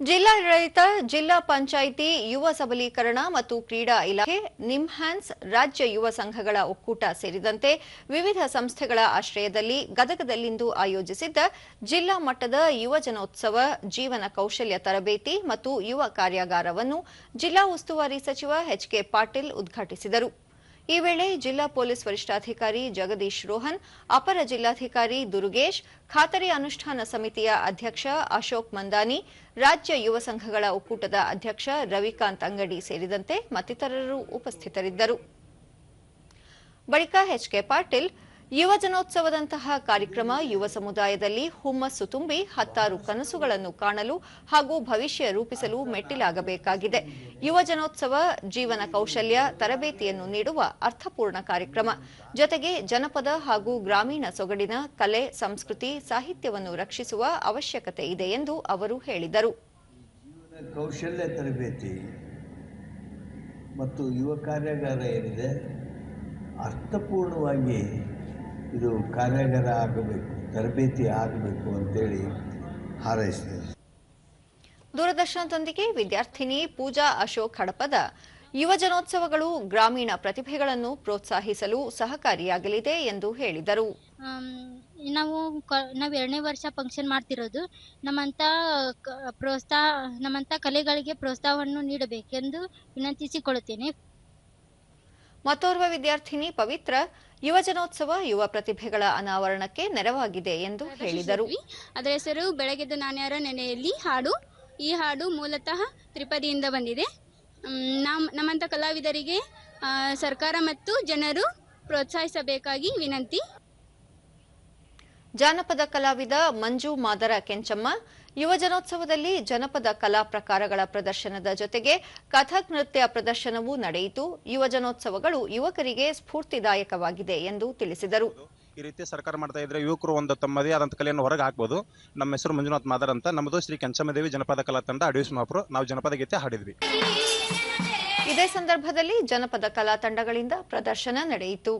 ಜಿಲ್ಲಾಡಳಿತ, ಜಿಲ್ಲಾ ಪಂಚಾಯಿತಿ, ಯುವ ಸಬಲೀಕರಣ ಮತ್ತು ಕ್ರೀಡಾ ಇಲಾಖೆ ನಿಮ್ಹಾನ್ಸ್ ರಾಜ್ಯ ಯುವ ಸಂಘಗಳ ಒಕ್ಕೂಟ ಸೇರಿದಂತೆ ವಿವಿಧ ಸಂಸ್ಥೆಗಳ ಆಶ್ರಯದಲ್ಲಿ ಗದಗದಲ್ಲಿಂದು ಆಯೋಜಿಸಿದ್ದ ಜಿಲ್ಲಾ ಮಟ್ಟದ ಯುವಜನೋತ್ಸವ ಜೀವನ ಕೌಶಲ್ಯ ತರಬೇತಿ ಮತ್ತು ಯುವ ಕಾರ್ಯಾಗಾರವನ್ನು ಜಿಲ್ಲಾ ಉಸ್ತುವಾರಿ ಸಚಿವ ಎಚ್ಕೆ ಪಾಟೀಲ್ ಉದ್ಘಾಟಿಸಿದರು. ಈ ವೇಳೆ ಜಿಲ್ಲಾ ಪೊಲೀಸ್ ವರಿಷ್ಠಾಧಿಕಾರಿ ಜಗದೀಶ್ ರೋಹನ್, ಅಪರ ಜಿಲ್ಲಾಧಿಕಾರಿ ದುರುಗೇಶ್, ಖಾತರಿ ಅನುಷ್ಠಾನ ಸಮಿತಿಯ ಅಧ್ಯಕ್ಷ ಅಶೋಕ್ ಮಂದಾನಿ, ರಾಜ್ಯ ಯುವ ಸಂಘಗಳ ಒಕ್ಕೂಟದ ಅಧ್ಯಕ್ಷ ರವಿಕಾಂತ್ ಅಂಗಡಿ ಸೇರಿದಂತೆ ಮತ್ತಿತರರು ಉಪಸ್ಥಿತರಿದ್ದರು. ಬಳಿಕ ಎಚ್ಕೆ ಪಾಟೀಲ್ ಯುವಜನೋತ್ಸವದಂತಹ ಕಾರ್ಯಕ್ರಮ ಯುವ ಸಮುದಾಯದಲ್ಲಿ ಹುಮ್ಮಸ್ಸು ತುಂಬಿ ಹತ್ತಾರು ಕನಸುಗಳನ್ನು ಕಾಣಲು ಹಾಗೂ ಭವಿಷ್ಯ ರೂಪಿಸಲು ಮೆಟ್ಟಿಲಾಗಬೇಕಾಗಿದೆ. ಯುವಜನೋತ್ಸವ ಜೀವನ ಕೌಶಲ್ಯ, ತರಬೇತಿಯನ್ನು ನೀಡುವ ಅರ್ಥಪೂರ್ಣ ಕಾರ್ಯಕ್ರಮ. ಜೊತೆಗೆ ಜನಪದ ಹಾಗೂ ಗ್ರಾಮೀಣ ಸೊಗಡಿನ ಕಲೆ, ಸಂಸ್ಕೃತಿ, ಸಾಹಿತ್ಯವನ್ನು ರಕ್ಷಿಸುವ ಅವಶ್ಯಕತೆ ಇದೆ ಎಂದು ಅವರು ಹೇಳಿದರು. ಕೌಶಲ್ಯ, ತರಬೇತಿ ಮತ್ತು ಯುವ ಕಾರ್ಯಾಗಾರ ಏನಿದೆ, ಅರ್ಥಪೂರ್ಣವಾಗಿ ಇದು ಕಾರ್ಯಾಗಾರ ಆಗಬೇಕು ತರಬೇತಿ ಆಗಬೇಕು ಅಂತೇಳಿ ಹಾರೈಸಿದ್ದೇನೆ ದೂರದರ್ಶನದೊಂದಿಗೆ ವಿದ್ಯಾರ್ಥಿನಿ ಪೂಜಾ ಅಶೋಕ್ ಹಡಪದ. ಯುವಜನೋತ್ಸವಗಳು ಗ್ರಾಮೀಣ ಪ್ರತಿಭೆಗಳನ್ನು ಪ್ರೋತ್ಸಾಹಿಸಲು ಸಹಕಾರಿಯಾಗಲಿದೆ ಎಂದು ಹೇಳಿದರು. ನಾವು ನಾವು ಎರಡನೇ ವರ್ಷ ಫಂಕ್ಷನ್ ಮಾಡ್ತಿರೋದು. ನಮ್ಮಂಥ ಪ್ರೋತ್ಸಾಹ ನಮ್ಮಂಥ ಕಲೆಗಳಿಗೆ ಪ್ರೋತ್ಸಾಹವನ್ನು ನೀಡಬೇಕೆಂದು ವಿನಂತಿಸಿಕೊಳ್ಳುತ್ತೇನೆ. ಮತ್ತೋರ್ವ ವಿದ್ಯಾರ್ಥಿನಿ ಪವಿತ್ರ ಯುವಜನೋತ್ಸವ ಯುವ ಪ್ರತಿಭೆಗಳ ಅನಾವರಣಕ್ಕೆ ನೆರವಾಗಿದೆ ಎಂದು ಹೇಳಿದರು. ಅದರ ಹೆಸರು ಬೆಳಗೆದ ನಾಣ್ಯರ ನೆನೆಯಲ್ಲಿ ಹಾಡು. ಈ ಹಾಡು ಮೂಲತಃ ತ್ರಿಪದಿಯಿಂದ ಬಂದಿದೆ. ನಮ್ಮ ನಮ್ ನಮ್ಮಂಥ ಕಲಾವಿದರಿಗೆ ಆ, ಸರ್ಕಾರ ಮತ್ತು ಜನರು ಪ್ರೋತ್ಸಾಹಿಸಬೇಕಾಗಿ ವಿನಂತಿ. ಜಾನಪದ ಕಲಾವಿದ ಮಂಜು ಮಾದರ ಕೆಂಚಮ್ಮ ಯುವಜನೋತ್ಸವದಲ್ಲಿ ಜನಪದ ಕಲಾ ಪ್ರಕಾರಗಳ ಪ್ರದರ್ಶನದ ಜೊತೆಗೆ ಕಥಕ್ ನೃತ್ಯ ಪ್ರದರ್ಶನವೂ ನಡೆಯಿತು. ಯುವಜನೋತ್ಸವಗಳು ಯುವಕರಿಗೆ ಸ್ಫೂರ್ತಿದಾಯಕವಾಗಿದೆ ಎಂದು ತಿಳಿಸಿದರು. ಈ ರೀತಿ ಸರ್ಕಾರ ಮಾಡ್ತಾ ಇದ್ರೆ ಯುವಕರು ಒಂದು ತಮ್ಮದೇ ಆದಂಥ ಕಲೆಯನ್ನು ಹೊರಗೆ ಹಾಕ್ಬೋದು. ನಮ್ಮ ಹೆಸರು ಮಂಜುನಾಥ್ ಮಾದರ್ ಅಂತ. ನಮ್ಮದು ಶ್ರೀ ಕೆಂಚಮ್ಮದೇವಿ ಜನಪದ ಕಲಾ ತಂಡ ಅಡವಿಸ್ ಮಹಾಪುರ. ನಾವು ಜನಪದ ಗೀತೆ ಹಾಡಿದ್ವಿ. ಇದೇ ಸಂದರ್ಭದಲ್ಲಿ ಜನಪದ ಕಲಾ ತಂಡಗಳಿಂದ ಪ್ರದರ್ಶನ ನಡೆಯಿತು.